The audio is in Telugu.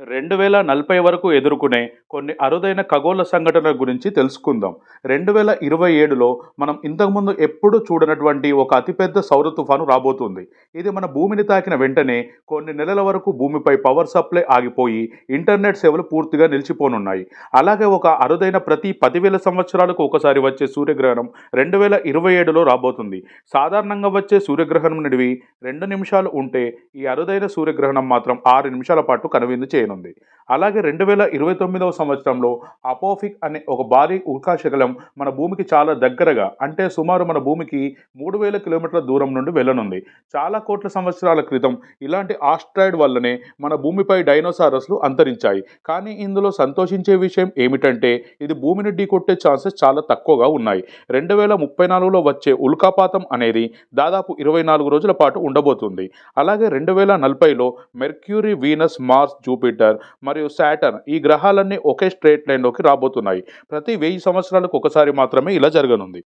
రెండు వేల నలభై వరకు ఎదుర్కొనే కొన్ని అరుదైన ఖగోళ సంఘటనల గురించి తెలుసుకుందాం. రెండు వేల ఇరవై ఏడులో మనం ఇంతకుముందు ఎప్పుడూ చూడనటువంటి ఒక అతిపెద్ద సౌర తుఫాను రాబోతుంది. ఇది మన భూమిని తాకిన వెంటనే కొన్ని నెలల వరకు భూమిపై పవర్ సప్లై ఆగిపోయి ఇంటర్నెట్ సేవలు పూర్తిగా నిలిచిపోనున్నాయి. అలాగే ఒక అరుదైన ప్రతి పదివేల సంవత్సరాలకు ఒకసారి వచ్చే సూర్యగ్రహణం రెండు వేల ఇరవై ఏడులో రాబోతుంది. సాధారణంగా వచ్చే సూర్యగ్రహణం నిడివి రెండు నిమిషాలు ఉంటే ఈ అరుదైన సూర్యగ్రహణం మాత్రం ఆరు నిమిషాల పాటు కనువిందు చేయనుంది అలాగే రెండు వేల ఇరవై తొమ్మిదవ సంవత్సరంలో అపోఫిక్ అనే ఒక భారీ ఉల్కాశకలం మన భూమికి చాలా దగ్గరగా అంటే సుమారు మన భూమికి మూడు వేల కిలోమీటర్ల దూరం నుండి వెళ్ళనుంది. చాలా కోట్ల సంవత్సరాల క్రితం ఇలాంటి ఆస్ట్రాయిడ్ వల్లనే మన భూమిపై డైనోసారస్లు అంతరించాయి. కానీ ఇందులో సంతోషించే విషయం ఏమిటంటే ఇది భూమిని ఢీకొట్టే ఛాన్సెస్ చాలా తక్కువగా ఉన్నాయి. రెండు వేల ముప్పై నాలుగులో వచ్చే ఉల్కాపాతం అనేది దాదాపు ఇరవై నాలుగు రోజుల పాటు ఉండబోతుంది. అలాగే రెండు వేల నలభైలో మెర్క్యూరీ వీనస్ మార్స్ జూపిటర్ మరియు శాటర్న్ ఈ గ్రహాలన్నీ ఒకే స్ట్రేట్ లైన్లోకి రాబోతున్నాయి. ప్రతి వెయ్యి సంవత్సరాలకు ఒకసారి మాత్రమే ఇలా జరగనుంది.